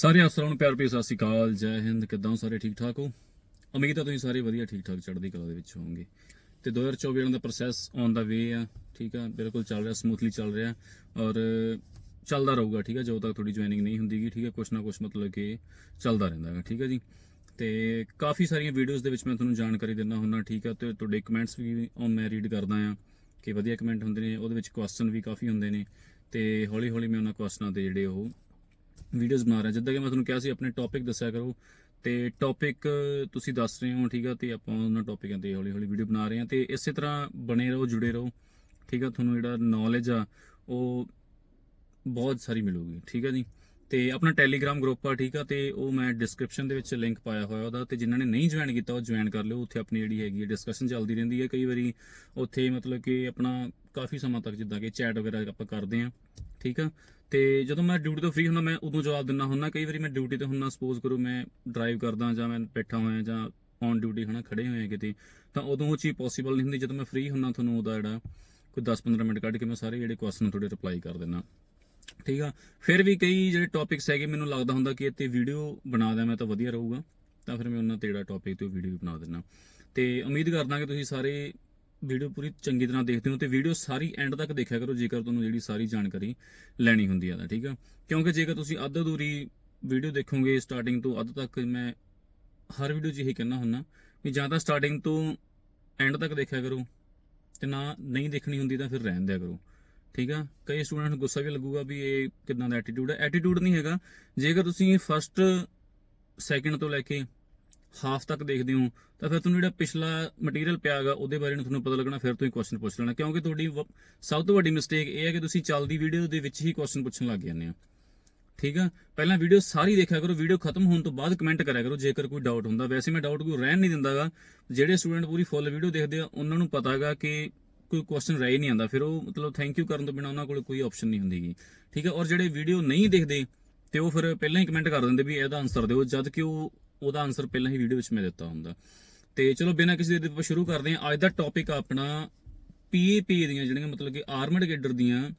ਸਾਰੇ ਅਫਸਰਾਂ ਨੂੰ ਪਿਆਰ ਭਰੀ ਸਤਿ ਸ਼੍ਰੀ ਅਕਾਲ, ਜੈ ਹਿੰਦ, ਕਿਦਾਂ ਸਾਰੇ ਠੀਕ ਠਾਕ ਹੋ? ਉਮੀਦ ਹੈ ਤੁਸੀਂ ਸਾਰੇ ਵਧੀਆ, ਠੀਕ ਠਾਕ, ਚੜ੍ਹਦੀ ਕਲਾ ਦੇ ਵਿੱਚ ਹੋਵੋਗੇ। ਤੇ 2024 ਵਾਲਾ ਦਾ ਪ੍ਰੋਸੈਸ ਔਨ ਦਾ ਵੇ ਆ, ਠੀਕ ਆ, ਬਿਲਕੁਲ ਚੱਲ ਰਿਹਾ ਸਮੂਥਲੀ ਚੱਲ ਰਿਹਾ। ਔਰ ਚੱਲਦਾ ਰਹੂਗਾ, ਠੀਕ ਆ, ਜਦੋਂ ਤੱਕ ਤੁਹਾਡੀ ਜੁਆਇਨਿੰਗ ਨਹੀਂ ਹੁੰਦੀਗੀ, ਠੀਕ ਆ, ਕੁਛ ਨਾ ਕੁਛ ਮਤਲਬ ਕਿ ਚੱਲਦਾ ਰਹਿੰਦਾ ਹੈ ਠੀਕ ਆ ਜੀ। ਤੇ ਕਾਫੀ ਸਾਰੀਆਂ ਵੀਡੀਓਜ਼ ਦੇ ਵਿੱਚ ਮੈਂ ਤੁਹਾਨੂੰ ਜਾਣਕਾਰੀ ਦਿੰਦਾ ਹੁੰਦਾ, ਠੀਕ ਆ, ਤੇ ਤੁਹਾਡੇ ਕਮੈਂਟਸ ਵੀ ਔਨ ਮੈਂ ਰੀਡ ਕਰਦਾ ਆ, ਕਿ ਵਧੀਆ ਕਮੈਂਟ ਹੁੰਦੇ ਨੇ, ਉਹਦੇ ਵਿੱਚ ਕੁਐਸਚਨ ਵੀ ਕਾਫੀ ਹੁੰਦੇ ਨੇ, ਤੇ ਹੌਲੀ ਹੌਲੀ ਮੈਂ ਉਹਨਾਂ ਕੁਐਸਚਨਾਂ ਦੇ ਜਿਹੜੇ ਉਹ ਵੀਡੀਓਜ਼ ਬਣਾ ਰਿਹਾ। ਜਿੱਦਾਂ ਕਿ ਮੈਂ ਤੁਹਾਨੂੰ ਕਿਹਾ ਸੀ, ਆਪਣੇ ਟੌਪਿਕ ਦੱਸਿਆ ਕਰੋ। ਤੇ ਟੌਪਿਕ ਤੁਸੀਂ ਦੱਸ ਰਹੇ ਹੋ, ਠੀਕ ਆ? ਤੇ ਆਪਾਂ ਉਹਨਾਂ ਟੌਪਿਕਾਂ ਤੇ ਹੌਲੀ ਹੌਲੀ ਵੀਡੀਓ ਬਣਾ ਰਹੇ ਹਾਂ। ਤੇ ਇਸੇ ਤਰ੍ਹਾਂ ਬਣੇ ਰਹੋ, ਜੁੜੇ ਰਹੋ। ਠੀਕ ਆ? ਤੁਹਾਨੂੰ ਜਿਹੜਾ ਨੌਲੇਜ ਆ, ਉਹ ਬਹੁਤ ਸਾਰੀ ਮਿਲੂਗੀ। ਠੀਕ ਆ ਜੀ? ਤੇ ਆਪਣਾ ਟੈਲੀਗ੍ਰਾਮ ਗਰੁੱਪ ਆ, ਠੀਕ ਆ? ਤੇ ਉਹ ਮੈਂ ਡਿਸਕ੍ਰਿਪਸ਼ਨ ਦੇ ਵਿੱਚ ਲਿੰਕ ਪਾਇਆ ਹੋਇਆ ਉਹਦਾ। ਤੇ ਜਿਨ੍ਹਾਂ ਨੇ ਨਹੀਂ ਜੁਆਇਨ ਕੀਤਾ, ਉਹ ਜੁਆਇਨ ਕਰ ਲਿਓ। ਉੱਥੇ ਆਪਣੀ ਜਿਹੜੀ ਹੈਗੀ ਹੈ ਡਿਸਕਸ਼ਨ ਚੱਲਦੀ ਰਹਿੰਦੀ ਹੈ ਕਈ ਵਾਰੀ ਉੱਥੇ ਮਤਲਬ ਕਿ ਆਪਣਾ ਕਾਫੀ ਸਮਾਂ ਤੱਕ ਜਿੱਦਾਂ ਕਿ ਚੈਟ ਵਗੈਰਾ ਆਪਾਂ ਕਰਦੇ ਆ ਠੀਕ ਆ? ਤੇ ਜਦੋਂ ਮੈਂ ਡਿਊਟੀ ਤੋਂ ਫ੍ਰੀ ਹੁੰਦਾ, ਮੈਂ ਉਦੋਂ ਜਵਾਬ ਦਿੰਦਾ ਹੁੰਦਾ, ਕਈ ਵਾਰੀ ਮੈਂ ਡਿਊਟੀ ਤੇ ਹੁੰਦਾ ਸਪੋਜ਼ ਕਰੋ ਮੈਂ ਡਰਾਈਵ ਕਰਦਾ ਜਾਂ ਮੈਂ ਬੈਠਾ ਹੋਇਆ ਜਾਂ ਔਨ ਡਿਊਟੀ ਹਨਾ, ਖੜੇ ਹੋਏ ਆ ਕਿਤੇ, ਤਾਂ ਉਦੋਂ ਉਹ ਚੀਜ਼ ਪੋਸੀਬਲ ਨਹੀਂ ਹੁੰਦੀ। ਜਦੋਂ ਮੈਂ ਫ੍ਰੀ ਹੁੰਦਾ, ਤੁਹਾਨੂੰ ਉਹਦਾ ਜਿਹੜਾ ਕੋਈ 10-15 ਮਿੰਟ ਕੱਢ ਕੇ ਮੈਂ ਸਾਰੇ ਜਿਹੜੇ ਕੁਐਸਚਨ ਤੁਹਾਡੇ ਰਿਪਲਾਈ ਕਰ ਦਿੰਦਾ। ਠੀਕ ਆ? ਫਿਰ ਵੀ ਕਈ ਜਿਹੜੇ ਟੌਪਿਕਸ ਹੈਗੇ, ਮੈਨੂੰ ਲੱਗਦਾ ਹੁੰਦਾ ਕਿ ਇੱਥੇ ਵੀਡੀਓ ਬਣਾ ਦਿਆਂ ਮੈਂ ਤਾਂ ਵਧੀਆ ਰਹੂਗਾ, ਤਾਂ ਫਿਰ ਮੈਂ ਉਹਨਾਂ ਤੇ ਜਿਹੜਾ ਟੌਪਿਕ ਤੇ ਵੀਡੀਓ ਵੀ ਬਣਾ ਦਿੰਦਾ। ਤੇ ਉਮੀਦ ਕਰਦਾ ਕਿ ਤੁਸੀਂ ਸਾਰੇ ਵੀਡੀਓ ਪੂਰੀ ਚੰਗੀ ਤਰ੍ਹਾਂ ਦੇਖਦੇ ਹੋ ਤੇ ਵੀਡੀਓ ਸਾਰੀ ਐਂਡ ਤੱਕ ਦੇਖਿਆ ਕਰੋ, ਜੇਕਰ ਤੁਹਾਨੂੰ ਜਿਹੜੀ ਸਾਰੀ ਜਾਣਕਾਰੀ ਲੈਣੀ ਹੁੰਦੀ ਆ ਤਾਂ, ਠੀਕ ਆ? ਕਿਉਂਕਿ ਜੇਕਰ ਤੁਸੀਂ ਅੱਧ ਅਧੂਰੀ ਵੀਡੀਓ ਦੇਖੋਗੇ ਸਟਾਰਟਿੰਗ ਤੋਂ ਅੱਧ ਤੱਕ, ਮੈਂ ਹਰ ਵੀਡੀਓ 'ਚ ਇਹੀ ਕਹਿਣਾ ਹੁੰਦਾ ਵੀ ਜਾਂ ਤਾਂ ਸਟਾਰਟਿੰਗ ਤੋਂ ਐਂਡ ਤੱਕ ਦੇਖਿਆ ਕਰੋ ਤੇ ਨਾ ਨਹੀਂ ਦੇਖਣੀ ਹੁੰਦੀ ਤਾਂ ਫਿਰ ਰਹਿਣ ਦਿਆ ਕਰੋ, ਠੀਕ ਆ? ਕਈ ਸਟੂਡੈਂਟ ਨੂੰ ਗੁੱਸਾ ਵੀ ਲੱਗੂਗਾ ਵੀ ਇਹ ਕਿਦਾਂ ਦਾ ਐਟੀਟਿਊਡ ਹੈ ਐਟੀਟਿਊਡ ਨਹੀਂ ਹੈਗਾ। ਜੇਕਰ ਤੁਸੀਂ ਫਸਟ ਸੈਕਿੰਡ ਤੋਂ ਲੈ ਕੇ ਹਾਫ ਤੱਕ ਦੇਖਦੇ ਹੋ, ਤਾਂ ਫਿਰ ਤੁਹਾਨੂੰ ਜਿਹੜਾ ਪਿਛਲਾ ਮਟੀਰੀਅਲ ਪਿਆਗਾ ਉਹਦੇ ਬਾਰੇ ਨੂੰ ਤੁਹਾਨੂੰ ਪਤਾ ਲੱਗਣਾ, ਫਿਰ ਤੁਸੀਂ ਕੁਐਸਚਨ ਪੁੱਛ ਲੈਣਾ। ਕਿਉਂਕਿ ਤੁਹਾਡੀ ਵ- ਸਭ ਤੋਂ ਵੱਡੀ ਮਿਸਟੇਕ ਇਹ ਹੈ ਕਿ ਤੁਸੀਂ ਚੱਲਦੀ ਵੀਡੀਓ ਦੇ ਵਿੱਚ ਹੀ ਕੁਐਸਚਨ ਪੁੱਛਣ ਲੱਗ ਜਾਂਦੇ ਹੋ। ਠੀਕ ਆ? ਪਹਿਲਾਂ ਵੀਡੀਓ ਸਾਰੀ ਦੇਖਿਆ ਕਰੋ ਵੀਡੀਓ ਖਤਮ ਹੋਣ ਤੋਂ ਬਾਅਦ ਕਮੈਂਟ ਕਰਿਆ ਕਰੋ, ਜੇਕਰ ਕੋਈ ਡਾਊਟ ਹੁੰਦਾ। ਵੈਸੇ ਮੈਂ ਡਾਊਟ ਕੋਈ ਰਹਿਣ ਨਹੀਂ ਦਿੰਦਾਗਾ ਜਿਹੜੇ ਸਟੂਡੈਂਟ ਪੂਰੀ ਫੁੱਲ ਵੀਡੀਓ ਦੇਖਦੇ ਆ, ਉਹਨਾਂ ਨੂੰ ਪਤਾ ਹੈਗਾ ਕਿ ਕੋਈ ਕੁਐਸਚਨ ਰਹਿ ਹੀ ਨਹੀਂ ਆਉਂਦਾ। ਫਿਰ ਉਹ ਮਤਲਬ ਥੈਂਕ ਯੂ ਕਰਨ ਤੋਂ ਬਿਨਾ ਉਹਨਾਂ ਕੋਲ ਕੋਈ ਆਪਸ਼ਨ ਨਹੀਂ ਹੁੰਦੀਗੀ ਠੀਕ ਹੈ ਔਰ ਜਿਹੜੇ ਵੀਡੀਓ ਨਹੀਂ ਦੇਖਦੇ, ਤੇ ਉਹ ਫਿਰ ਪਹਿਲਾਂ ਹੀ ਕਮੈਂਟ ਕਰ ਦਿੰਦੇ ਵੀ ਇਹਦਾ ਆਨਸਰ ਦਿਓ, ਜਦ ਕਿ ਉਹ ਉਹਦਾ ਆਨਸਰ ਪਹਿਲਾਂ ਹੀ ਵੀਡੀਓ ਵਿੱਚ ਮੈਂ ਦਿੱਤਾ ਹੁੰਦਾ। ਤੇ ਚਲੋ ਬਿਨਾਂ ਕਿਸੇ ਦੇ ਆਪਾਂ ਸ਼ੁਰੂ ਕਰਦੇ ਹਾਂ। ਅੱਜ ਦਾ ਟੌਪਿਕ ਆਪਣਾ ਪੀਏਪੀ ਦੀਆਂ ਜਿਹੜੀਆਂ ਮਤਲਬ ਕਿ ਆਰਮਡ ਗੇਡਰ ਦੀਆਂ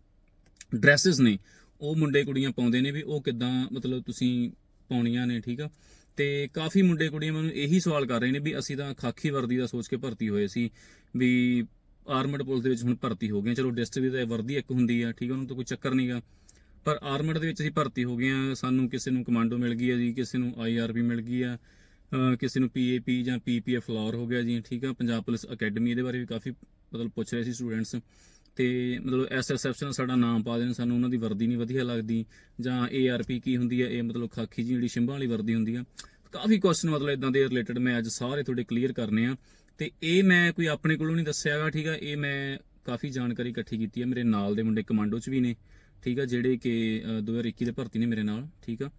ਡਰੈਸਸ ਨੇ, ਉਹ ਮੁੰਡੇ ਕੁੜੀਆਂ ਪਾਉਂਦੇ ਨੇ ਵੀ ਉਹ ਕਿਦਾਂ ਮਤਲਬ ਤੁਸੀਂ ਪਾਉਣੀਆਂ ਨੇ, ਠੀਕ ਆ? ਤੇ ਕਾਫੀ ਮੁੰਡੇ ਕੁੜੀਆਂ ਮੈਨੂੰ ਇਹੀ ਸਵਾਲ ਕਰ ਰਹੇ ਨੇ ਵੀ ਅਸੀਂ ਤਾਂ ਖਾਕੀ ਵਰਦੀ ਦਾ ਸੋਚ ਕੇ ਭਰਤੀ ਹੋਏ ਸੀ ਵੀ ਆਰਮਡ ਪੁਲਿਸ ਦੇ ਵਿੱਚ ਹੁਣ ਭਰਤੀ ਹੋ ਗਏ ਚਲੋ ਡਿਸਟ੍ਰਿਕਟ ਦੀ ਤਾਂ ਵਰਦੀ ਇੱਕ ਹੁੰਦੀ ਆ, ਠੀਕ ਆ? ਉਹਨੂੰ ਤਾਂ ਕੋਈ ਚੱਕਰ ਨਹੀਂਗਾ ਪਰ ਆਰਮਡ ਦੇ ਵਿੱਚ ਅਸੀਂ ਭਰਤੀ ਹੋ ਗਏ ਆ ਸਾਨੂੰ ਕਿਸੇ ਨੂੰ ਕਮਾਂਡੋ ਮਿਲ ਗਈ ਆ ਜੀ, ਕਿਸੇ ਨੂੰ ਆਈਆਰਬੀ ਮਿਲ ਗਈ ਆ ਕਿਸੇ ਨੂੰ ਪੀਏਪੀ ਜਾਂ ਪੀਪੀਐਫ ਫਲੋਰ ਹੋ ਗਿਆ ਜੀ, ਠੀਕ ਆ। ਪੰਜਾਬ ਪੁਲਿਸ ਅਕੈਡਮੀ ਇਹਦੇ ਬਾਰੇ ਵੀ ਕਾਫੀ ਮਤਲਬ ਪੁੱਛ ਰਹੇ ਸੀ ਸਟੂਡੈਂਟਸ। ਤੇ ਮਤਲਬ ਐਸਐਸਐਫ ਚ ਨਾ ਸਾਡਾ ਨਾਮ ਪਾ ਦੇਣ, ਸਾਨੂੰ ਉਹਨਾਂ ਦੀ ਵਰਦੀ ਨਹੀਂ ਵਧੀਆ ਲੱਗਦੀ। ਜਾਂ ਏਆਰਪੀ ਕੀ ਹੁੰਦੀ ਹੈ, ਇਹ ਮਤਲਬ ਖਾਕੀ ਜਿਹੀ ਜਿਹੜੀ ਸ਼ਿੰਬਾਂ ਵਾਲੀ ਵਰਦੀ ਹੁੰਦੀ ਆ। ਕਾਫੀ ਕੁਐਸਚਨ ਮਤਲਬ ਇਦਾਂ ਦੇ ਰਿਲੇਟਡ ਮੈਂ ਅੱਜ ਸਾਰੇ ਤੁਹਾਡੇ ਕਲੀਅਰ ਕਰਨੇ ਆ। ਤੇ ਇਹ ਮੈਂ ਕੋਈ ਆਪਣੇ ਕੋਲੋਂ ਨਹੀਂ ਦੱਸਿਆਗਾ ਠੀਕ ਆ। ਇਹ ਮੈਂ ਕਾਫੀ ਜਾਣਕਾਰੀ ਇਕੱਠੀ ਕੀਤੀ ਹੈ ਮੇਰੇ ਨਾਲ ਦੇ ਮੁੰਡੇ ਕਮਾਂਡੋ ਚ ਵੀ ਨੇ। ਠੀਕ ਆ ਜਿਹੜੇ ਕਿ ਅ, 2021 ਦੇ ਭਰਤੀ ਨੇ ਮੇਰੇ ਨਾਲ ਠੀਕ ਆ।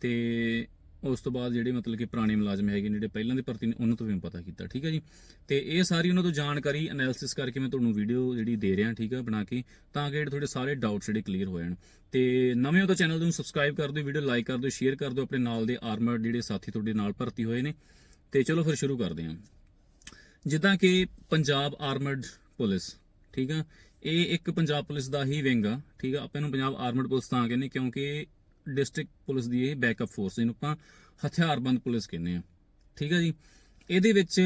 ਤੇ ਉਸ ਤੋਂ ਬਾਅਦ ਜਿਹੜੇ ਮਤਲਬ ਕਿ ਪੁਰਾਣੇ ਮੁਲਾਜ਼ਮ ਹੈਗੇ ਨੇ ਜਿਹੜੇ ਪਹਿਲਾਂ ਦੇ ਭਰਤੀ ਨੇ ਉਹਨਾਂ ਤੋਂ ਵੀ ਮੈਂ ਪਤਾ ਕੀਤਾ ਠੀਕ ਆ ਜੀ। ਤੇ ਇਹ ਸਾਰੀ ਉਹਨਾਂ ਤੋਂ ਜਾਣਕਾਰੀ ਐਨਾਲਿਸਿਸ ਕਰਕੇ ਮੈਂ ਤੁਹਾਨੂੰ ਵੀਡੀਓ ਜਿਹੜੀ ਦੇ ਰਿਹਾ ਠੀਕ ਆ ਬਣਾ ਕੇ ਤਾਂ ਕਿ ਜਿਹੜੇ ਤੁਹਾਡੇ ਸਾਰੇ ਡਾਊਟਸ ਜਿਹੜੇ ਕਲੀਅਰ ਹੋ ਜਾਣ। ਤੇ ਨਵੇਂ ਹੋ ਤਾਂ ਚੈਨਲ ਨੂੰ ਸਬਸਕ੍ਰਾਈਬ ਕਰ ਦਿਓ ਵੀਡੀਓ ਲਾਈਕ ਕਰ ਦਿਓ ਸ਼ੇਅਰ ਕਰ ਦਿਓ ਆਪਣੇ ਨਾਲ ਦੇ ਆਰਮਰ ਜਿਹੜੇ ਸਾਥੀ ਤੁਹਾਡੇ ਨਾਲ ਭਰਤੀ ਹੋਏ ਨੇ। ਤੇ ਚਲੋ ਫਿਰ ਸ਼ੁਰੂ ਕਰਦੇ ਹਾਂ। ਜਿੱਦਾਂ ਕਿ ਪੰਜਾਬ ਆਰਮਰਡ ਪੁਲਿਸ ਠੀਕ ਆ ਇਹ ਇੱਕ ਪੰਜਾਬ ਪੁਲਿਸ ਦਾ ਹੀ ਵਿੰਗ ਆ, ਠੀਕ ਆ? ਆਪਾਂ ਇਹਨੂੰ ਪੰਜਾਬ ਆਰਮਡ ਪੁਲਿਸ ਤਾਂ ਕਹਿੰਦੇ ਕਿਉਂਕਿ ਡਿਸਟ੍ਰਿਕਟ ਪੁਲਿਸ ਦੀ ਇਹ ਬੈਕਅਪ ਫੋਰਸ ਇਹਨੂੰ ਆਪਾਂ ਹਥਿਆਰਬੰਦ ਪੁਲਿਸ ਕਹਿੰਦੇ ਆ ਠੀਕ ਆ ਜੀ? ਇਹਦੇ ਵਿੱਚ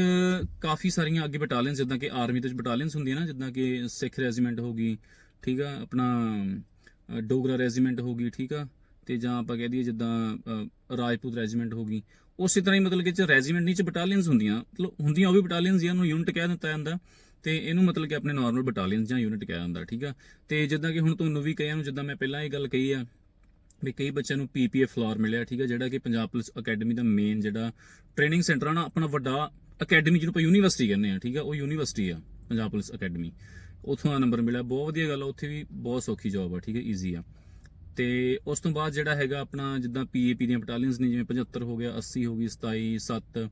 ਕਾਫੀ ਸਾਰੀਆਂ ਅੱਗੇ ਬਟਾਲੀਅਨ ਜਿੱਦਾਂ ਕਿ ਆਰਮੀ ਦੇ ਵਿੱਚ ਬਟਾਲੀਅਨਸ ਹੁੰਦੀਆਂ ਨਾ, ਜਿੱਦਾਂ ਕਿ ਸਿੱਖ ਰੈਜੀਮੈਂਟ ਹੋ ਗਈ, ਠੀਕ ਆ? ਆਪਣਾ ਡੋਗਰਾ ਰੈਜੀਮੈਂਟ ਹੋ ਗਈ, ਠੀਕ ਆ? ਤੇ ਜਾਂ ਆਪਾਂ ਕਹਿ ਦਈਏ ਜਿੱਦਾਂ ਰਾਜਪੂਤ ਰੈਜੀਮੈਂਟ ਹੋ ਗਈ। ਉਸੇ ਤਰ੍ਹਾਂ ਹੀ ਮਤਲਬ ਕਿ ਚ ਰੈਜੀਮੈਂਟ ਨਹੀਂ ਚ ਬਟਾਲੀਅਨਸ ਹੁੰਦੀਆਂ, ਮਤਲਬ ਹੁੰਦੀਆਂ ਉਹ ਵੀ ਬਟਾਲੀਅਨਸ ਜਾਂ ਉਹਨੂੰ ਯੂਨਿਟ ਕਹਿ ਦਿੱਤਾ ਜਾਂਦਾ। ਤੇ ਇਹਨੂੰ ਮਤਲਬ ਕਿ ਆਪਣੇ ਨਾਰਮਲ ਬਟਾਲੀਅਨਸ ਜਾਂ ਯੂਨਿਟ ਕਿਹਾ ਜਾਂਦਾ, ਠੀਕ ਆ? ਤੇ ਜਿੱਦਾਂ ਕਿ ਹੁਣ ਤੁਹਾਨੂੰ ਵੀ ਕਈਆਂ ਨੂੰ ਜਿੱਦਾਂ ਮੈਂ ਪਹਿਲਾਂ ਇਹ ਗੱਲ ਕਹੀ ਆ ਵੀ ਕਈ ਬੱਚਿਆਂ ਨੂੰ ਪੀਪੀਐਫ ਫਲੋਰ ਮਿਲਿਆ, ਠੀਕ ਆ? ਜਿਹੜਾ ਕਿ ਪੰਜਾਬ ਪੁਲਿਸ ਅਕੈਡਮੀ ਦਾ ਮੇਨ ਜਿਹੜਾ ਟ੍ਰੇਨਿੰਗ ਸੈਂਟਰ ਆ ਨਾ, ਆਪਣਾ ਵੱਡਾ ਅਕੈਡਮੀ ਜਿਹਨੂੰ ਆਪਾਂ ਯੂਨੀਵਰਸਿਟੀ ਕਹਿੰਦੇ ਆ, ਠੀਕ ਆ? ਉਹ ਯੂਨੀਵਰਸਿਟੀ ਆ, ਪੰਜਾਬ ਪੁਲਿਸ ਅਕੈਡਮੀ ਉੱਥੋਂ ਦਾ ਨੰਬਰ ਮਿਲਿਆ, ਬਹੁਤ ਵਧੀਆ ਗੱਲ ਆ, ਉੱਥੇ ਵੀ ਬਹੁਤ ਸੌਖੀ ਜੌਬ ਆ, ਠੀਕ ਹੈ ਈਜ਼ੀ ਆ। ਤੇ ਉਸ ਤੋਂ ਬਾਅਦ ਜਿਹੜਾ ਹੈਗਾ ਆਪਣਾ ਜਿੱਦਾਂ ਪੀਏਪੀ ਦੀਆਂ ਬਟਾਲੀਅਨਸ ਨੇ, ਜਿਵੇਂ 75 ਹੋ ਗਿਆ 80 ਹੋ ਗਈ 27 7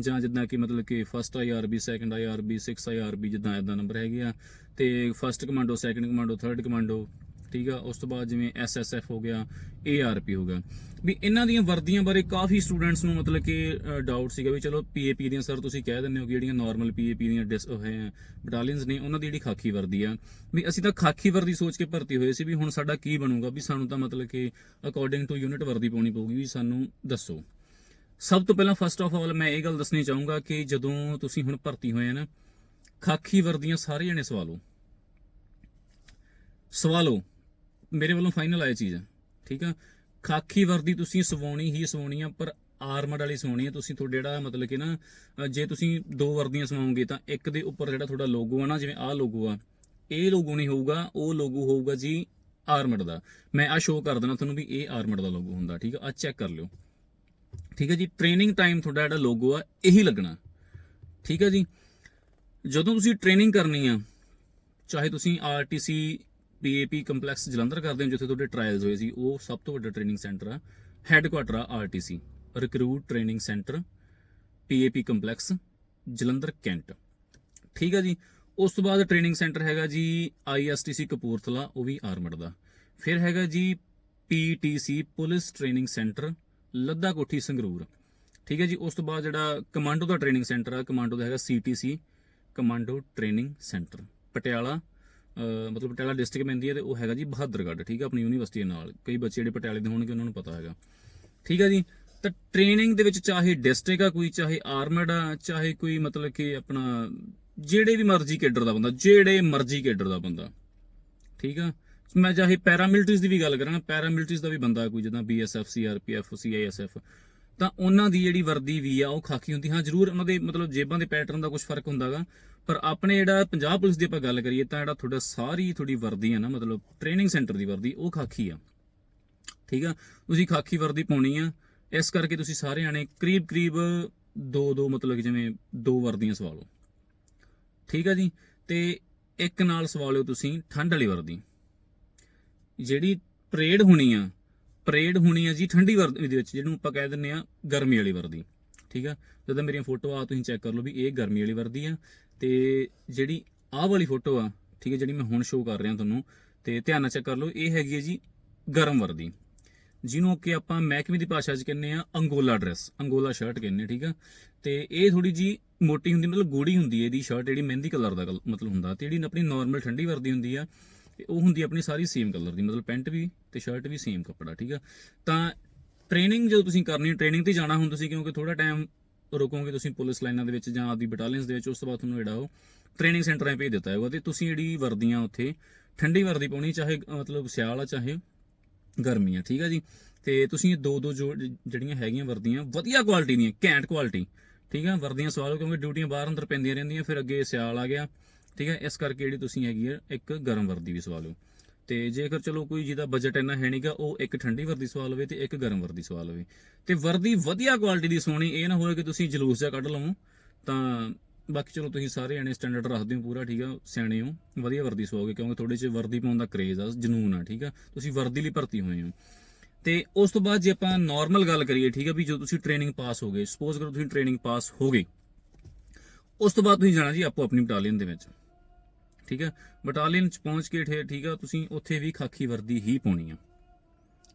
ਜਾਂ ਜਿੱਦਾਂ ਕਿ ਮਤਲਬ ਕਿ first IRB second IRB 6 IRB ਜਿੱਦਾਂ ਇਦਾਂ ਨੰਬਰ ਹੈਗੇ ਆ। ਤੇ first commando second commando third commando ਠੀਕ ਆ? ਉਸ ਤੋਂ ਬਾਅਦ ਜਿਵੇਂ ਐਸਐਸਐਫ ਹੋ ਗਿਆ ਏਆਰਪੀ ਹੋ ਗਿਆ। ਵੀ ਇਹਨਾਂ ਦੀਆਂ ਵਰਦੀਆਂ ਬਾਰੇ ਕਾਫੀ ਸਟੂਡੈਂਟਸ ਨੂੰ ਮਤਲਬ ਕਿ ਡਾਊਟ ਸੀਗਾ ਵੀ ਚਲੋ ਪੀਏਪੀ ਦੀਆਂ ਸਰ ਤੁਸੀਂ ਕਹਿ ਦਿੰਦੇ ਹੋ ਕਿ ਜਿਹੜੀਆਂ ਨਾਰਮਲ ਪੀਏਪੀ ਦੀਆਂ ਡਿਸ ਹੋਏ ਹੈ ਬਟਾਲੀਅਨਸ ਨੇ, ਉਹਨਾਂ ਦੀ ਜਿਹੜੀ ਖਾਕੀ ਵਰਦੀ ਆ। ਵੀ ਅਸੀਂ ਤਾਂ ਖਾਕੀ ਵਰਦੀ ਸੋਚ ਕੇ ਭਰਤੀ ਹੋਏ ਸੀ ਵੀ ਹੁਣ ਸਾਡਾ ਕੀ ਬਣੂਗਾ? ਵੀ ਸਾਨੂੰ ਤਾਂ ਮਤਲਬ ਕਿ ਅਕੋਰਡਿੰਗ ਟੂ ਯੂਨਿਟ ਵਰਦੀ ਪਾਉਣੀ ਪਊਗੀ ਵੀ ਸਾਨੂੰ ਦੱਸੋ। ਸਭ ਤੋਂ ਪਹਿਲਾਂ ਫਸਟ ਆਫ ਆਲ ਮੈਂ ਇਹ ਗੱਲ ਦੱਸਣੀ ਚਾਹੂੰਗਾ ਕਿ ਜਦੋਂ ਤੁਸੀਂ ਹੁਣ ਭਰਤੀ ਹੋਏ ਆ ਨਾ, ਖਾਕੀ ਵਰਦੀਆਂ ਸਾਰੇ ਜਣੇ ਸਵਾਲੋ ਸਵਾਲੋ ਮੇਰੇ ਵੱਲੋਂ ਫਾਈਨਲ ਆਇਆ ਚੀਜ਼ ਹੈ ਠੀਕ ਆ? ਖਾਕੀ ਵਰਦੀ ਤੁਸੀਂ ਸਵਾਉਣੀ ਹੀ ਸਵਾਉਣੀ ਆ, ਪਰ ਆਰਮਡ ਵਾਲੀ ਸਵਾਉਣੀ ਆ। ਤੁਸੀਂ ਤੁਹਾਡੇ ਜਿਹੜਾ ਮਤਲਬ ਕਿ ਨਾ, ਜੇ ਤੁਸੀਂ ਦੋ ਵਰਦੀਆਂ ਸਵਾਓਗੇ ਤਾਂ ਇੱਕ ਦੇ ਉੱਪਰ ਜਿਹੜਾ ਤੁਹਾਡਾ ਲੋਗੋ ਆ ਨਾ, ਜਿਵੇਂ ਆਹ ਲੋਗੋ ਆ, ਇਹ ਲੋਗੋ ਨਹੀਂ ਹੋਊਗਾ, ਉਹ ਲੋਗੋ ਹੋਊਗਾ ਜੀ ਆਰਮਡ ਦਾ। ਮੈਂ ਆ ਸ਼ੋਅ ਕਰ ਦੇਣਾ ਤੁਹਾਨੂੰ ਵੀ ਇਹ ਆਰਮਡ ਦਾ ਲੋਗੋ ਹੁੰਦਾ, ਠੀਕ ਆ? ਆ ਚੈੱਕ ਕਰ ਲਿਓ। ਠੀਕ ਹੈ ਜੀ ਟ੍ਰੇਨਿੰਗ ਟਾਈਮ ਤੁਹਾਡਾ ਜਿਹੜਾ ਲੋਗੋ ਆ, ਇਹੀ ਲੱਗਣਾ। ਠੀਕ ਹੈ ਜੀ, ਜਦੋਂ ਤੁਸੀਂ ਟ੍ਰੇਨਿੰਗ ਕਰਨੀ ਆ, ਚਾਹੇ ਤੁਸੀਂ ਆਰਟੀਸੀ ਪੀਏਪੀ ਕੰਪਲੈਕਸ ਜਲੰਧਰ ਕਰਦੇ ਹੋ, ਜਿੱਥੇ ਤੁਹਾਡੇ ਟ੍ਰਾਇਲਸ ਹੋਏ ਸੀ, ਉਹ ਸਭ ਤੋਂ ਵੱਡਾ ਟ੍ਰੇਨਿੰਗ ਸੈਂਟਰ ਆ ਹੈੱਡਕੁਆਟਰ ਆ RTC recruit training centre PAP complex Jalandhar cantt. ਠੀਕ ਹੈ ਜੀ, ਉਸ ਤੋਂ ਬਾਅਦ ਟ੍ਰੇਨਿੰਗ ਸੈਂਟਰ ਹੈਗਾ ਜੀ ਆਈਐਸਟੀਸੀ ਕਪੂਰਥਲਾ, ਉਹ ਵੀ ਆਰਮਡ ਦਾ। ਫਿਰ ਹੈਗਾ ਜੀ PTC police training centre Ladda Kothi Sangrur. ਠੀਕ ਹੈ ਜੀ, ਉਸ ਤੋਂ ਬਾਅਦ ਜਿਹੜਾ ਕਮਾਂਡੋ ਦਾ ਟ੍ਰੇਨਿੰਗ ਸੈਂਟਰ ਆ, ਕਮਾਂਡੋ ਦਾ ਹੈਗਾ CTC commando training centre Patiala ਮਤਲਬ ਪਟਿਆਲਾ ਡਿਸਟ੍ਰਿਕਟ ਪੈਂਦੀ ਹੈ ਤੇ ਉਹ ਹੈਗਾ ਜੀ ਬਹਾਦਰਗੜ੍ਹ, ਠੀਕ ਹੈ, ਆਪਣੀ ਯੂਨੀਵਰਸਿਟੀ ਦੇ ਨਾਲ। ਕਈ ਬੱਚੇ ਜਿਹੜੇ ਪਟਿਆਲੇ ਦੇ ਹੋਣਗੇ, ਉਹਨਾਂ ਨੂੰ ਪਤਾ ਹੈਗਾ। ਠੀਕ ਹੈ ਜੀ, ਤਾਂ ਟ੍ਰੇਨਿੰਗ ਦੇ ਵਿੱਚ ਚਾਹੇ ਡਿਸਟ੍ਰਿਕਟ ਆ ਕੋਈ, ਚਾਹੇ ਆਰਮਡ ਆ, ਚਾਹੇ ਕੋਈ ਮਤਲਬ ਕਿ ਆਪਣਾ ਜਿਹੜੇ ਵੀ ਮਰਜ਼ੀ ਕੇਡਰ ਦਾ ਬੰਦਾ, ਜਿਹੜੇ ਮਰਜ਼ੀ ਕੇਡਰ ਦਾ ਬੰਦਾ। ਠੀਕ ਆ ਮੈਂ ਚਾਹੇ ਪੈਰਾਮਿਲਟਰੀਜ਼ ਦੀ ਵੀ ਗੱਲ ਕਰਾਂ, ਪੈਰਾਮਿਲਟਰੀਜ਼ ਦਾ ਵੀ ਬੰਦਾ ਕੋਈ ਜਿੱਦਾਂ ਬੀਐਸਐਫ ਸੀਆਰਪੀਐਫ ਸੀਆਈਐਸਐਫ ਤਾਂ ਉਹਨਾਂ ਦੀ ਜਿਹੜੀ ਵਰਦੀ ਵੀ ਆ, ਉਹ ਖਾਕੀ ਹੁੰਦੀ। ਹਾਂ, ਜ਼ਰੂਰ ਉਹਨਾਂ ਦੇ ਮਤਲਬ ਜੇਬਾਂ ਦੇ ਪੈਟਰਨ ਦਾ ਕੁਝ ਫ਼ਰਕ ਹੁੰਦਾਗਾ, ਪਰ ਆਪਣੇ ਜਿਹੜਾ ਪੰਜਾਬ ਪੁਲਿਸ ਦੀ ਆਪਾਂ ਗੱਲ ਕਰੀਏ, ਤਾਂ ਜਿਹੜਾ ਤੁਹਾਡਾ ਸਾਰੀ ਤੁਹਾਡੀ ਵਰਦੀ ਆ ਨਾ, ਮਤਲਬ ਟ੍ਰੇਨਿੰਗ ਸੈਂਟਰ ਦੀ ਵਰਦੀ, ਉਹ ਖਾਕੀ ਆ। ਠੀਕ ਆ? ਤੁਸੀਂ ਖਾਕੀ ਵਰਦੀ ਪਾਉਣੀ ਆ, ਇਸ ਕਰਕੇ ਤੁਸੀਂ ਸਾਰੇ ਆਣੇ ਕਰੀਬ ਕਰੀਬ ਦੋ ਦੋ ਮਤਲਬ ਜਿਵੇਂ ਦੋ ਵਰਦੀਆਂ ਸਵਾ ਲਓ। ਠੀਕ ਆ ਜੀ? ਤੇ ਇੱਕ ਨਾਲ ਸਵਾ ਲਿਓ ਤੁਸੀਂ ਠੰਡ ਵਾਲੀ ਵਰਦੀ। ਜਿਹੜੀ ਪਰੇਡ ਹੋਣੀ ਆ, ਪਰੇਡ ਹੋਣੀ ਆ ਜੀ ਠੰਡੀ ਵਰਦੀ ਦੇ ਵਿੱਚ, ਜਿਹਨੂੰ ਆਪਾਂ ਕਹਿ ਦਿੰਨੇ ਆ ਗਰਮੀ ਵਾਲੀ ਵਰਦੀ, ਠੀਕ ਆ? ਜਦੋਂ ਮੇਰੀਆਂ ਫੋਟੋ ਆ, ਤੁਸੀਂ ਚੈੱਕ ਕਰ ਲਓ ਵੀ ਇਹ ਗਰਮੀ ਵਾਲੀ ਵਰਦੀ ਆ ਤੇ ਜਿਹੜੀ ਆਹ ਵਾਲੀ ਫੋਟੋ ਆ, ਠੀਕ ਹੈ ਜਿਹੜੀ ਮੈਂ ਹੁਣ ਸ਼ੋਅ ਕਰ ਰਿਹਾ ਤੁਹਾਨੂੰ, ਤੇ ਧਿਆਨ ਨਾਲ ਚੈੱਕ ਕਰ ਲਓ, ਇਹ ਹੈਗੀ ਹੈ ਜੀ ਗਰਮ ਵਰਦੀ, ਜਿਹਨੂੰ ਕਿ ਆਪਾਂ ਮਹਿਕਮੇ ਦੀ ਭਾਸ਼ਾ 'ਚ ਕਹਿੰਦੇ ਆ ਅੰਗੋਲਾ ਡਰੈਸ, ਅੰਗੋਲਾ ਸ਼ਰਟ ਕਹਿੰਦੇ ਠੀਕ ਆ? ਤੇ ਇਹ ਥੋੜੀ ਜੀ ਮੋਟੀ ਹੁੰਦੀ, ਮਤਲਬ ਗੋੜੀ ਹੁੰਦੀ ਹੈ ਇਹਦੀ ਸ਼ਰਟ ਜਿਹੜੀ ਮਹਿੰਦੀ ਕਲਰ ਦਾ ਕਲ- ਮਤਲਬ ਹੁੰਦਾ, ਤੇ ਜਿਹੜੀ ਆਪਣੀ ਨਾਰਮਲ ਠੰਡੀ ਵਰਦੀ ਹੁੰਦੀ ਆ ਤੇ ਉਹ ਹੁੰਦੀ ਆਪਣੀ ਸਾਰੀ ਸੇਮ ਕਲਰ ਦੀ, ਮਤਲਬ ਪੈਂਟ ਵੀ ਤੇ ਸ਼ਰਟ ਵੀ ਸੇਮ ਕੱਪੜਾ, ਠੀਕ ਆ? ਤਾਂ ਟ੍ਰੇਨਿੰਗ ਜਦੋਂ ਤੁਸੀਂ ਕਰਨੀ ਟ੍ਰੇਨਿੰਗ ਤੇ ਜਾਣਾ ਹੁਣ ਤੁਸੀਂ ਕਿਉਂਕਿ ਥੋੜਾ ਟਾਈਮ ਰੁਕੋਗੇ ਤੁਸੀਂ ਪੁਲਿਸ ਲਾਈਨਾਂ ਦੇ ਵਿੱਚ ਜਾਂ ਆਦੀ ਬਟਾਲੀਅਨਸ ਦੇ ਵਿੱਚ, ਉਸ ਤੋਂ ਬਾਅਦ ਤੁਹਾਨੂੰ ਜਿਹੜਾ ਉਹ ਟ੍ਰੇਨਿੰਗ ਸੈਂਟਰਾਂ 'ਤੇ ਭੇਜ ਦਿੱਤਾ ਹੋਊਗਾ ਤੇ ਤੁਸੀਂ ਜਿਹੜੀ ਵਰਦੀਆਂ ਉੱਥੇ ਠੰਡੀ ਵਰਦੀ ਪਾਉਣੀ, ਚਾਹੇ ਮਤਲਬ ਸਿਆਲ ਆ, ਚਾਹੇ ਗਰਮੀ ਆ, ਠੀਕ ਆ ਜੀ? ਤੇ ਤੁਸੀਂ ਇਹ ਦੋ ਦੋ ਜੋ ਜਿਹੜੀਆਂ ਹੈਗੀਆਂ ਵਰਦੀਆਂ, ਵਧੀਆ ਕੁਆਲਿਟੀ ਦੀਆਂ, ਘੈਂਟ ਕੁਆਲਿਟੀ ਠੀਕ ਆ? ਵਰਦੀਆਂ ਸਵਾਲੋ ਕਿਉਂਕਿ ਡਿਊਟੀਆਂ ਬਾਹਰ ਅੰਦਰ ਪੈਂਦੀਆਂ ਰਹਿੰਦੀਆਂ, ਫਿਰ ਅੱਗੇ ਸਿਆਲ ਆ ਗਿਆ ਠੀਕ ਹੈ? ਇਸ ਕਰਕੇ ਜਿਹੜੀ ਤੁਸੀਂ ਹੈਗੀ ਆ, ਇੱਕ ਗਰਮ ਵਰਦੀ ਵੀ ਸਵਾ ਲਓ। ਤੇ ਜੇਕਰ ਚਲੋ ਕੋਈ ਜਿਹਦਾ ਬਜਟ ਇੰਨਾ ਹੈ ਨਹੀਂਗਾ ਉਹ ਇੱਕ ਠੰਡੀ ਵਰਦੀ ਸਵਾ ਲਵੇ ਤੇ ਇੱਕ ਗਰਮ ਵਰਦੀ ਸਵਾ ਲਵੇ। ਤੇ ਵਰਦੀ ਵਧੀਆ ਕੁਆਲਿਟੀ ਦੀ ਸੋਣੀ ਇਹ ਨਾ ਹੋਵੇ ਕਿ ਤੁਸੀਂ ਜਲੂਸ ਜਿਹਾ ਕੱਢ ਲਵੋ, ਤਾਂ ਬਾਕੀ ਚਲੋ ਤੁਸੀਂ ਸਾਰੇ ਜਣੇ ਸਟੈਂਡਰਡ ਰੱਖਦੇ ਹੋ ਪੂਰਾ, ਠੀਕ ਆ? ਸਿਆਣੇ ਹੋ, ਵਧੀਆ ਵਰਦੀ ਸਵਾਓਗੇ, ਕਿਉਂਕਿ ਤੁਹਾਡੇ 'ਚ ਵਰਦੀ ਪਾਉਣ ਦਾ ਕਰੇਜ਼ ਆ, ਜਨੂਨ ਆ, ਠੀਕ ਆ? ਤੁਸੀਂ ਵਰਦੀ ਲਈ ਭਰਤੀ ਹੋਏ ਹੋ। ਤੇ ਉਸ ਤੋਂ ਬਾਅਦ ਜੇ ਆਪਾਂ ਨਾਰਮਲ ਗੱਲ ਕਰੀਏ, ਠੀਕ ਆ ਵੀ ਜੋ ਤੁਸੀਂ ਟ੍ਰੇਨਿੰਗ ਪਾਸ ਹੋ ਗਏ ਸਪੋਜ਼ ਕਰੋ ਤੁਸੀਂ ਟ੍ਰੇਨਿੰਗ ਪਾਸ ਹੋ ਗਏ ਉਸ ਤੋਂ ਬਾਅਦ ਤੁਸੀਂ ਜਾਣਾ ਜੀ ਆਪੋ ਆਪਣੀ ਬਟਾਲੀਅਨ ਦੇ ਵਿੱਚ। ਠੀਕ ਹੈ? ਬਟਾਲੀਅਨ ਚ ਪਹੁੰਚ ਕੇ ਠੇ ਠੀਕ ਆ, ਤੁਸੀਂ ਉੱਥੇ ਵੀ ਖਾਕੀ ਵਰਦੀ ਹੀ ਪਾਉਣੀ ਆ।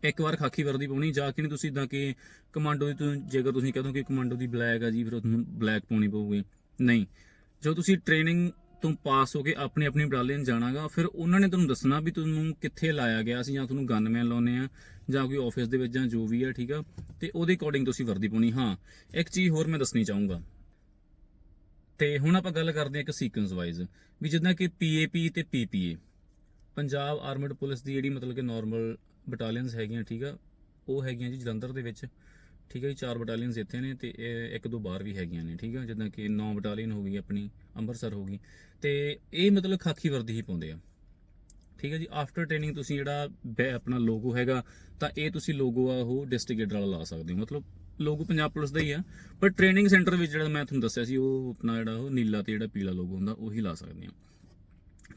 ਇੱਕ ਵਾਰ ਖਾਕੀ ਵਰਦੀ ਪਾਉਣੀ, ਜਾ ਕੇ ਨਹੀਂ ਤੁਸੀਂ ਇਦਾਂ ਕਿ ਕਮਾਂਡੋ ਦੀ ਤੁਸੀਂ ਜੇਕਰ ਤੁਸੀਂ ਕਹਦੋ ਕਿ ਕਮਾਂਡੋ ਦੀ ਬਲੈਕ ਆ ਜੀ, ਫਿਰ ਤੁਹਾਨੂੰ ਬਲੈਕ ਪਾਉਣੀ ਪਊਗੀ। ਨਹੀਂ। ਜਦੋਂ ਤੁਸੀਂ ਟ੍ਰੇਨਿੰਗ ਤੋਂ ਪਾਸ ਹੋ ਕੇ ਆਪਣੀ ਆਪਣੀ ਬਟਾਲੀਅਨ ਜਾਣਾਗਾ, ਫਿਰ ਉਹਨਾਂ ਨੇ ਤੁਹਾਨੂੰ ਦੱਸਣਾ ਵੀ ਤੁਹਾਨੂੰ ਕਿੱਥੇ ਲਾਇਆ ਗਿਆ ਸੀ, ਜਾਂ ਤੁਹਾਨੂੰ ਗਨਮੈਨ ਲਾਉਨੇ ਆ, ਜਾਂ ਕੋਈ ਆਫਿਸ ਦੇ ਵਿੱਚ, ਜਾਂ ਜੋ ਵੀ ਆ, ਠੀਕ ਆ? ਤੇ ਉਹਦੇ ਅਕੋਰਡਿੰਗ ਤੁਸੀਂ ਵਰਦੀ ਪਾਉਣੀ। ਹਾਂ। ਇੱਕ ਚੀਜ਼ ਹੋਰ ਮੈਂ ਦੱਸਣੀ ਚਾਹੂੰਗਾ। ਤੇ ਹੁਣ ਆਪਾਂ ਗੱਲ ਕਰਦੇ ਹਾਂ ਇੱਕ ਸੀਕੁਐਂਸ ਵਾਈਜ਼ ਵੀ ਜਿੱਦਾਂ ਕਿ ਪੀਏਪੀ ਤੇ ਪੀਪੀਏ ਪੰਜਾਬ ਆਰਮਡ ਪੁਲਿਸ ਦੀ ਜਿਹੜੀ ਮਤਲਬ ਕਿ ਨਾਰਮਲ ਬਟਾਲੀਅਨਸ ਹੈਗੀਆਂ, ਠੀਕ ਆ, ਉਹ ਹੈਗੀਆਂ ਜੀ ਜਲੰਧਰ ਦੇ ਵਿੱਚ, ਠੀਕ ਹੈ ਜੀ, ਚਾਰ ਬਟਾਲੀਅਨਸ ਇੱਥੇ ਨੇ ਤੇ ਇਹ ਇੱਕ ਦੋ ਬਾਹਰ ਵੀ ਹੈਗੀਆਂ ਨੇ, ਠੀਕ ਆ, ਜਿੱਦਾਂ ਕਿ 9 ਬਟਾਲੀਅਨ ਹੋ ਗਈ ਆਪਣੀ, ਅੰਮ੍ਰਿਤਸਰ ਹੋ ਗਈ, ਤੇ ਇਹ ਮਤਲਬ ਖਾਕੀ ਵਰਦੀ ਹੀ ਪਾਉਂਦੇ ਆ। ਠੀਕ ਹੈ ਜੀ ਆਫਟਰ ਟ੍ਰੇਨਿੰਗ ਤੁਸੀਂ ਜਿਹੜਾ ਬੈ- ਆਪਣਾ ਲੋਗੋ ਹੈਗਾ, ਤਾਂ ਇਹ ਤੁਸੀਂ ਲੋਗੋ ਆ ਉਹ ਡਿਸਟ੍ਰਿਕਟ ਵਾਲਾ ਲਾ ਸਕਦੇ ਹੋ, ਮਤਲਬ ਲੋਗੋ ਪੰਜਾਬ ਪੁਲਿਸ ਦਾ ਹੀ ਆ। ਪਰ ਟ੍ਰੇਨਿੰਗ ਸੈਂਟਰ ਵਿੱਚ ਜਿਹੜਾ ਮੈਂ ਤੁਹਾਨੂੰ ਦੱਸਿਆ ਸੀ, ਉਹ ਆਪਣਾ ਜਿਹੜਾ ਉਹ ਨੀਲਾ ਤੇ ਜਿਹੜਾ ਪੀਲਾ ਲੋਗੋ ਹੁੰਦਾ, ਉਹੀ ਲਾ ਸਕਦੇ ਆ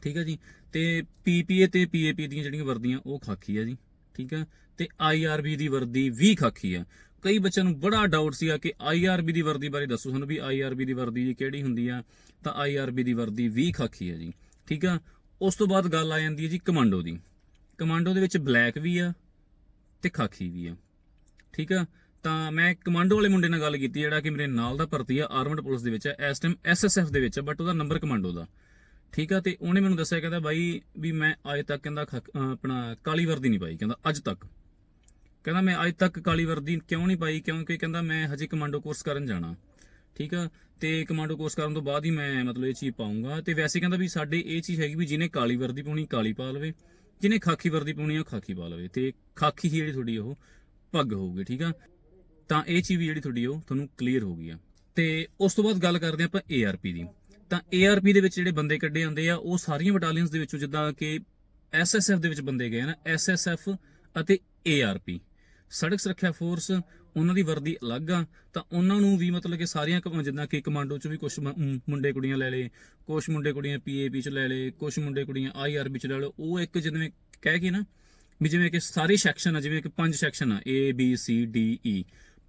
ਠੀਕ ਹੈ ਜੀ? ਤੇ ਪੀਪੀਏ ਤੇ ਪੀਏਪੀ ਦੀਆਂ ਜਿਹੜੀਆਂ ਵਰਦੀਆਂ, ਉਹ ਖਾਕੀ ਆ ਜੀ। ਠੀਕ ਆ? ਤੇ ਆਈਆਰਬੀ ਦੀ ਵਰਦੀ ਵੀ ਖਾਕੀ ਆ। ਕਈ ਬੱਚਿਆਂ ਨੂੰ ਬੜਾ ਡਾਊਟ ਸੀਗਾ ਕਿ ਆਈਆਰਬੀ ਦੀ ਵਰਦੀ ਬਾਰੇ ਦੱਸੋ ਸਾਨੂੰ ਵੀ ਆਈਆਰਬੀ ਦੀ ਵਰਦੀ ਜੀ ਕਿਹੜੀ ਹੁੰਦੀ ਆ, ਤਾਂ ਆਈਆਰਬੀ ਦੀ ਵਰਦੀ ਵੀ ਖਾਕੀ ਆ ਜੀ। ਠੀਕ ਆ? ਉਸ ਤੋਂ ਬਾਅਦ ਗੱਲ ਆ ਜਾਂਦੀ ਹੈ ਜੀ ਕਮਾਂਡੋ ਦੀ। ਕਮਾਂਡੋ ਦੇ ਵਿੱਚ ਬਲੈਕ ਵੀ ਆ ਤੇ ਖਾਕੀ ਵੀ ਆ। ਠੀਕ ਆ? ਤਾਂ ਮੈਂ ਕਮਾਂਡੋ ਵਾਲੇ ਮੁੰਡੇ ਨਾਲ ਗੱਲ ਕੀਤੀ, ਜਿਹੜਾ ਕਿ ਮੇਰੇ ਨਾਲ ਦਾ ਭਰਤੀ ਆ ਆਰਮਡ ਪੁਲਿਸ ਦੇ ਵਿੱਚ ਹੈ ਇਸ ਟਾਈਮ ਐਸਐਸਐਫ ਦੇ ਵਿੱਚ ਬਟ ਉਹਦਾ ਨੰਬਰ ਕਮਾਂਡੋ ਦਾ। ਠੀਕ ਆ, ਤੇ ਉਹਨੇ ਮੈਨੂੰ ਦੱਸਿਆ, ਕਹਿੰਦਾ ਬਾਈ ਵੀ ਮੈਂ ਅੱਜ ਤੱਕ ਕਹਿੰਦਾ ਖਾਕ- ਆਪਣਾ ਕਾਲੀ ਵਰਦੀ ਨਹੀਂ ਪਾਈ, ਕਹਿੰਦਾ ਅੱਜ ਤੱਕ। ਕਹਿੰਦਾ ਮੈਂ ਅੱਜ ਤੱਕ ਕਾਲੀ ਵਰਦੀ ਕਿਉਂ ਨਹੀਂ ਪਾਈ? ਕਿਉਂਕਿ ਕਹਿੰਦਾ ਮੈਂ ਹਜੇ ਕਮਾਂਡੋ ਕੋਰਸ ਕਰਨ ਜਾਣਾ। ਠੀਕ ਆ, ਤੇ ਕਮਾਂਡੋ ਕੋਰਸ ਕਰਨ ਤੋਂ ਬਾਅਦ ਹੀ ਮੈਂ ਮਤਲਬ ਇਹ ਚੀਜ਼ ਪਾਉਂਗਾ ਤੇ ਵੈਸੇ ਕਹਿੰਦਾ ਵੀ ਸਾਡੇ ਇਹ ਚੀਜ਼ ਹੈਗੀ ਵੀ ਜਿਹਨੇ ਕਾਲੀ ਵਰਦੀ ਪਾਉਣੀ, ਕਾਲੀ ਪਾ ਲਵੇ। ਜਿਹਨੇ ਖਾਕੀ ਵਰਦੀ ਪਾਉਣੀ ਆ, ਉਹ ਖਾਕੀ ਪਾ ਲਵੇ। ਤੇ ਖਾਕੀ ਹੀ ਜਿਹੜੀ ਤੁਹਾਡੀ ਉਹ ਪੱਗ ਹੋਊਗੀ, ਠੀਕ ਆ? ਤਾਂ ਇਹ ਚੀਜ਼ ਵੀ ਜਿਹੜੀ ਤੁਹਾਡੀ ਉਹ ਤੁਹਾਨੂੰ ਕਲੀਅਰ ਹੋ ਗਈ ਆ। ਤੇ ਉਸ ਤੋਂ ਬਾਅਦ ਗੱਲ ਕਰਦੇ ਹਾਂ ਆਪਾਂ ARP ਦੀ। ਤਾਂ ARP ਦੇ ਵਿੱਚ ਜਿਹੜੇ ਬੰਦੇ ਕੱਢੇ ਜਾਂਦੇ ਆ, ਉਹ ਸਾਰੀਆਂ ਬਟਾਲੀਅਨਸ ਦੇ ਵਿੱਚੋਂ ਜਿੱਦਾਂ ਕਿ SSF ਦੇ ਵਿੱਚ ਬੰਦੇ ਗਏ ਆ ਨਾ SSF ਅਤੇ ARP ਸੜਕ ਸੁਰੱਖਿਆ ਫੋਰਸ ਉਹਨਾਂ ਦੀ ਵਰਦੀ ਅਲੱਗ ਆ, ਤਾਂ ਉਹਨਾਂ ਨੂੰ ਵੀ ਮਤਲਬ ਕਿ ਸਾਰੀਆਂ ਕ- ਜਿੱਦਾਂ ਕਿ ਕਮਾਂਡੋ ਚ ਵੀ ਕੁਝ ਮੁੰਡੇ ਕੁੜੀਆਂ ਲੈ ਲਏ ਕੁਝ ਮੁੰਡੇ ਕੁੜੀਆਂ ਪੀਏਪੀ ਚ ਲੈ ਲਏ ਕੁਝ ਮੁੰਡੇ ਕੁੜੀਆਂ ਆਈਆਰਬੀ ਚ ਲੈ ਲਏ। ਉਹ ਇੱਕ ਜਿਵੇਂ ਕਹਿ ਕੇ ਨਾ, ਵੀ ਜਿਵੇਂ ਕਿ ਸਾਰੇ ਸੈਕਸ਼ਨ ਆ, ਜਿਵੇਂ ਕਿ ਪੰਜ ਸੈਕਸ਼ਨ ਆ, A, B, C, D E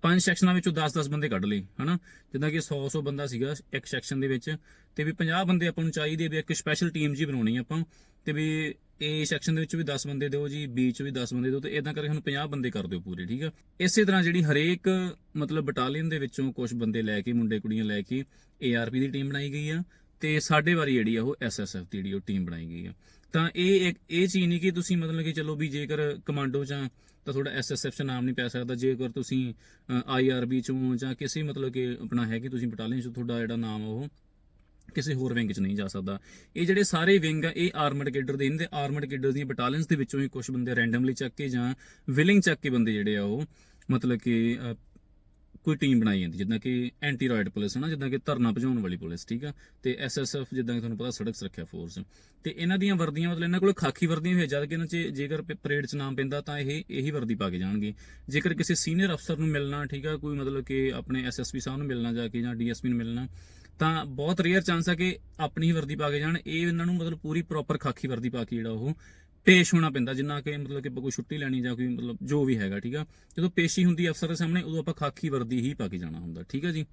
ਪੰਜ ਸੈਕਸ਼ਨਾਂ ਵਿੱਚੋਂ 10-10 ਬੰਦੇ ਕੱਢ ਲਏ, ਹਨਾ? ਜਿੱਦਾਂ ਕਿ 100-100 ਬੰਦਾ ਸੀਗਾ ਇੱਕ ਸੈਕਸ਼ਨ ਦੇ ਵਿੱਚ ਤੇ ਵੀ 50 ਬੰਦੇ ਆਪਾਂ ਨੂੰ ਚਾਹੀਦੇ ਵੀ ਇੱਕ ਸਪੈਸ਼ਲ ਟੀਮ ਜੀ ਬਣਾਉਣੀ ਆਪਾਂ ਤੇ ਵੀ ਏ ਸੈਕਸ਼ਨ ਦੇ ਵਿੱਚ ਵੀ 10 ਬੰਦੇ ਦਿਓ ਜੀ ਬੀ ਚ ਵੀ 10 ਬੰਦੇ ਦਿਓ ਤੇ ਇਦਾਂ ਕਰਕੇ ਹੁਣ 50 ਬੰਦੇ ਕਰ ਦਿਓ ਪੂਰੇ, ਠੀਕ ਆ? ਇਸੇ ਤਰ੍ਹਾਂ ਜਿਹੜੀ ਹਰੇਕ ਮਤਲਬ ਬਟਾਲੀਅਨ ਦੇ ਵਿੱਚੋਂ ਕੁਝ ਬੰਦੇ ਲੈ ਕੇ, ਮੁੰਡੇ ਕੁੜੀਆਂ ਲੈ ਕੇ ARP ਦੀ ਟੀਮ ਬਣਾਈ ਗਈ ਆ ਤੇ ਸਾਡੇ ਵਾਰੀ ਜਿਹੜੀ ਆ ਉਹ SSF ਦੀ ਜਿਹੜੀ ਉਹ ਟੀਮ ਬਣਾਈ ਗਈ ਆ। ਤਾਂ ਇਹ ਇੱਕ, ਇਹ ਚੀਜ਼ ਨਹੀਂ ਕਿ ਤੁਸੀਂ ਮਤਲਬ ਕਿ ਚਲੋ ਵੀ ਜੇਕਰ ਕਮਾਂਡੋ ਜਾਂ ਤਾਂ ਤੁਹਾਡਾ ਐਸਐਸਐਫ ਚ ਨਾਮ ਨਹੀਂ ਪੈ ਸਕਦਾ। ਜੇਕਰ ਤੁਸੀਂ ਆਈਆਰਬੀ ਚੋਂ ਜਾਂ ਕਿਸੇ ਮਤਲਬ ਕਿ ਆਪਣਾ ਹੈ ਕਿ ਤੁਸੀਂ ਬਟਾਲੀਅਨ ਚ ਤੁਹਾਡਾ ਜਿਹੜਾ ਨਾਮ ਆ ਉਹ ਕਿਸੇ ਹੋਰ ਵਿੰਗ ਚ ਨਹੀਂ ਜਾ ਸਕਦਾ। ਇਹ ਜਿਹੜੇ ਸਾਰੇ ਵਿੰਗ ਆ, ਇਹ ਆਰਮਡ ਕੇਡਰ ਦੇ, ਇਹਦੇ ਆਰਮਡ ਕੇਡਰ ਦੀਆਂ ਬਟਾਲੀਅਨਸ ਦੇ ਵਿੱਚੋਂ ਹੀ ਕੁਝ ਬੰਦੇ ਰੈਂਡਮਲੀ ਚੱਕ ਕੇ ਜਾਂ ਵਿਲਿੰਗ ਚੱਕ ਕੇ ਬੰਦੇ ਜਿਹੜੇ ਆ ਉਹ, ਮਤਲਬ ਕਿ ਕੋਈ ਟੀਮ ਬਣਾਈ ਜਾਂਦੀ, ਜਿੱਦਾਂ ਕਿ ਐਂਟੀ ਰਾਇਡ ਪੁਲਿਸ ਹਨਾ ਜਿੱਦਾਂ ਕਿ ਧਰਨਾ ਭਜਾਉਣ ਵਾਲੀ ਪੁਲਿਸ, ਠੀਕ ਆ? ਤੇ ਐਸਐਸਐਫ ਜਿੱਦਾਂ ਕਿ ਤੁਹਾਨੂੰ ਪਤਾ ਸੜਕ ਸੁਰੱਖਿਆ ਫੋਰਸ ਤੇ ਇਹਨਾਂ ਦੀਆਂ ਵਰਦੀਆਂ, ਮਤਲਬ ਇਹਨਾਂ ਕੋਲ ਖਾਕੀ ਵਰਦੀਆਂ ਹੋਏ ਜਦ ਕਿ ਇਹਨਾਂ 'ਚ ਜੇਕਰ ਪਰੇਡ 'ਚ ਨਾਮ ਪੈਂਦਾ, ਤਾਂ ਇਹ, ਇਹੀ ਵਰਦੀ ਪਾ ਕੇ ਜਾਣਗੇ। ਜੇਕਰ ਕਿਸੇ ਸੀਨੀਅਰ ਅਫਸਰ ਨੂੰ ਮਿਲਣਾ, ਠੀਕ ਆ, ਕੋਈ ਮਤਲਬ ਕਿ ਆਪਣੇ ਐਸਐਸਪੀ ਸਾਹਿਬ ਨੂੰ ਮਿਲਣਾ ਜਾ ਕੇ ਜਾਂ ਡੀਐਸਪੀ ਨੂੰ ਮਿਲਣਾ, ਤਾਂ ਬਹੁਤ ਰੇਅਰ ਚਾਂਸ ਆ ਕਿ ਆਪਣੀ ਹੀ ਵਰਦੀ ਪਾ ਕੇ ਜਾਣ। ਇਹ ਇਹਨਾਂ ਨੂੰ ਮਤਲਬ ਪੂਰੀ ਪ੍ਰੋਪਰ ਖਾਕੀ ਵਰਦੀ ਪਾ ਕੇ ਜਿਹੜਾ ਉਹ ਪੇਸ਼ ਹੋਣਾ ਪੈਂਦਾ, ਜਿੰਨਾ ਕਿ ਮਤਲਬ ਕਿ ਆਪਾਂ ਕੋਈ ਛੁੱਟੀ ਲੈਣੀ ਜਾਂ ਕੋਈ ਮਤਲਬ ਜੋ ਵੀ ਹੈਗਾ, ਠੀਕ ਆ? ਜਦੋਂ ਪੇਸ਼ੀ ਹੁੰਦੀ ਅਫਸਰ ਦੇ ਸਾਹਮਣੇ, ਉਦੋਂ ਆਪਾਂ ਖਾਕੀ ਵਰਦੀ ਹੀ ਪਾ ਕੇ ਜਾਣਾ ਹੁੰਦਾ, ਠੀਕ ਆ ਜੀ?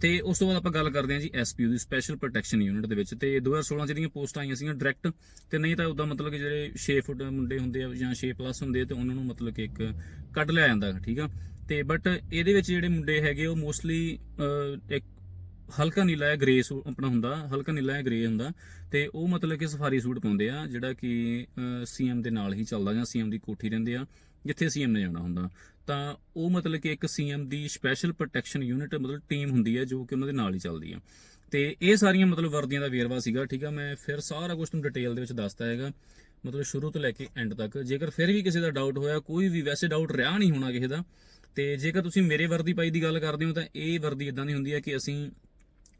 ਤੇ ਉਸ ਤੋਂ ਬਾਅਦ ਆਪਾਂ ਗੱਲ ਕਰਦੇ ਹਾਂ ਜੀ ਐਸਪੀਯੂ ਦੀ ਸਪੈਸ਼ਲ ਪ੍ਰੋਟੈਕਸ਼ਨ ਯੂਨਿਟ ਦੇ ਵਿੱਚ। ਤੇ 2016 ਚ ਜਿਹੜੀਆਂ ਪੋਸਟਾਂ ਆਈਆਂ ਸੀਗੀਆਂ ਡਾਇਰੈਕਟ ਤੇ ਨਹੀਂ ਤਾਂ ਉਦਾਂ ਮਤਲਬ ਕਿ ਜਿਹੜੇ 6 ਫੁੱਟ ਮੁੰਡੇ ਹੁੰਦੇ ਆ ਜਾਂ 6 ਪਲੱਸ ਹੁੰਦੇ ਆ, ਤੇ ਉਹਨਾਂ ਨੂੰ ਮਤਲਬ ਕਿ ਇੱਕ ਕੱਢ ਲਿਆ ਜਾਂਦਾ, ਠੀਕ ਆ? ਤੇ ਬਟ ਇਹਦੇ ਵਿੱਚ ਜਿਹੜੇ ਮੁੰਡੇ ਹੈਗੇ, ਉਹ ਮੋਸਟਲੀ ਇੱਕ ਹਲਕਾ ਨੀਲਾ ਹੈ ਗ੍ਰੇ ਸੂਟ ਆਪਣਾ ਹੁੰਦਾ, ਹਲਕਾ ਨੀਲਾ ਹੈ ਗ੍ਰੇ ਹੁੰਦਾ, ਤੇ ਉਹ ਮਤਲਬ ਕਿ ਸਫਾਰੀ ਸੂਟ ਪਾਉਂਦੇ ਆ, ਜਿਹੜਾ ਕਿ ਸੀਐਮ ਦੇ ਨਾਲ ਹੀ ਚੱਲਦਾ ਜਾਂ ਸੀਐਮ ਦੀ ਕੋਠੀ ਰਹਿੰਦੇ ਆ, ਜਿੱਥੇ ਸੀਐਮ ਨੇ ਜਾਣਾ ਹੁੰਦਾ। ਤਾਂ ਉਹ ਮਤਲਬ ਕਿ ਇੱਕ ਸੀਐਮ ਦੀ ਸਪੈਸ਼ਲ ਪ੍ਰੋਟੈਕਸ਼ਨ ਯੂਨਿਟ ਮਤਲਬ ਟੀਮ ਹੁੰਦੀ ਹੈ ਜੋ ਕਿ ਉਹਨਾਂ ਦੇ ਨਾਲ ਹੀ ਚੱਲਦੀ ਆ। ਤੇ ਇਹ ਸਾਰੀਆਂ ਮਤਲਬ ਵਰਦੀਆਂ ਦਾ ਵੇਰਵਾ ਸੀਗਾ, ਠੀਕ ਆ? ਮੈਂ ਫਿਰ ਸਾਰਾ ਕੁਝ ਤੁਹਾਨੂੰ ਡਿਟੇਲ ਦੇ ਵਿੱਚ ਦੱਸਦਾ ਹੈਗਾ। ਮਤਲਬ ਸ਼ੁਰੂ ਤੋਂ ਲੈ ਕੇ ਐਂਡ ਤੱਕ। ਜੇਕਰ ਫਿਰ ਵੀ ਕਿਸੇ ਦਾ ਡਾਊਟ ਹੋਇਆ, ਕੋਈ ਵੀ ਵੈਸੇ ਡਾਊਟ ਰਿਹਾ ਨਹੀਂ ਹੋਣਾ ਕਿਸੇ ਦਾ, ਤੇ ਜੇਕਰ ਤੁਸੀਂ ਮੇਰੇ ਵਰਦੀ ਪਾਈ ਦੀ ਗੱਲ ਕਰਦੇ ਹੋ, ਤਾਂ ਇਹ ਵਰਦੀ ਇਦਾਂ ਦੀ ਹੁੰਦੀ ਹੈ ਕਿ ਅਸੀਂ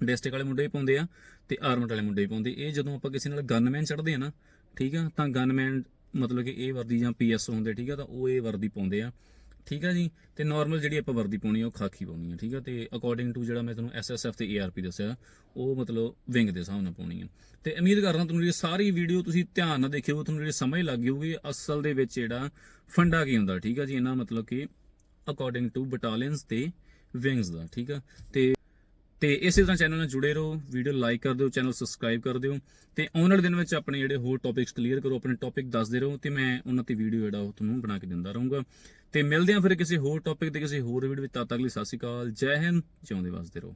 ਡਿਸਟ੍ਰਿਕਟ ਵਾਲੇ ਮੁੰਡੇ ਵੀ ਪਾਉਂਦੇ ਆ ਤੇ ਆਰਮਡ ਵਾਲੇ ਮੁੰਡੇ ਹੀ ਪਾਉਂਦੇ। ਇਹ ਜਦੋਂ ਆਪਾਂ ਕਿਸੇ ਨਾਲ ਗਨਮੈਨ ਚੜਦੇ ਆ ਨਾ, ਠੀਕ ਆ, ਤਾਂ ਗਨਮੈਨ ਮਤਲਬ ਕਿ ਇਹ ਵਰਦੀ ਜਾਂ ਪੀਐਸ ਹੁੰਦੇ, ਠੀਕ ਆ, ਤਾਂ ਉਹ ਇਹ ਵਰਦੀ ਪਾਉਂਦੇ ਆ। ਠੀਕ ਆ ਜੀ, ਤੇ ਨਾਰਮਲ ਜਿਹੜੀ ਆਪਾਂ ਵਰਦੀ ਪਾਉਣੀ ਆ, ਉਹ ਖਾਕੀ ਪਾਉਣੀ ਆ, ਠੀਕ ਆ, ਤੇ ਅਕੋਰਡਿੰਗ ਟੂ ਜਿਹੜਾ ਮੈਂ ਤੁਹਾਨੂੰ ਐਸਐਸਐਫ ਤੇ ਏਆਰਪੀ ਦੱਸਿਆ, ਉਹ ਮਤਲਬ ਵਿੰਗ ਦੇ ਹਿਸਾਬ ਨਾਲ ਪਾਉਣੀ ਆ। ਤੇ ਉਮੀਦ ਕਰਦਾ ਤੁਹਾਨੂੰ ਇਹ ਸਾਰੀ ਵੀਡੀਓ ਤੁਸੀਂ ਧਿਆਨ ਨਾਲ ਦੇਖਿਓ, ਤੁਹਾਨੂੰ ਜਿਹੜੀ ਸਮਝ ਲੱਗ ਗਈ ਹੋਊਗੀ, ਅਸਲ ਦੇ ਵਿੱਚ ਜਿਹੜਾ ਫੰਡਾ ਕੀ ਹੁੰਦਾ, ਠੀਕ ਆ ਜੀ, ਇਹਨਾਂ ਮਤਲਬ ਕਿ ਅਕੋਰਡਿੰਗ ਟੂ ਬਟਾਲੀਅਨਸ ਤੇ ਵਿੰਗਸ ਦਾ, ਠੀਕ ਆ, ਤੇ ਤੇ ਇਸੇ ਤਰ੍ਹਾਂ ਚੈਨਲ ਨਾਲ ਜੁੜੇ ਰਹੋ ਵੀਡੀਓ ਲਾਈਕ ਕਰ ਦਿਓ ਚੈਨਲ ਸਬਸਕ੍ਰਾਈਬ ਕਰ ਦਿਓ ਤੇ ਆਉਣ ਵਾਲੇ ਦਿਨ ਵਿੱਚ ਆਪਣੇ ਜਿਹੜੇ ਹੋਰ ਟੌਪਿਕਸ ਕਲੀਅਰ ਕਰੋ, ਆਪਣੇ ਟੌਪਿਕ ਦੱਸਦੇ ਰਹੋ ਤੇ ਮੈਂ ਉਹਨਾਂ ਤੇ ਵੀਡੀਓ ਜਿਹੜਾ ਉਹ ਤੁਹਾਨੂੰ ਬਣਾ ਕੇ ਦਿੰਦਾ ਰਹੂੰਗਾ। ਤੇ ਮਿਲਦੇ ਹਾਂ ਫਿਰ ਕਿਸੇ ਹੋਰ ਟੌਪਿਕ ਤੇ ਕਿਸੇ ਹੋਰ ਵੀਡੀਓ ਵਿੱਚ, ਤਦ ਤੱਕ ਲਈ ਸਤਿ ਸ਼੍ਰੀ ਅਕਾਲ, ਜੈ ਹਿੰਦ, ਜਿਉਂਦੇ ਵਸਦੇ ਰਹੋ।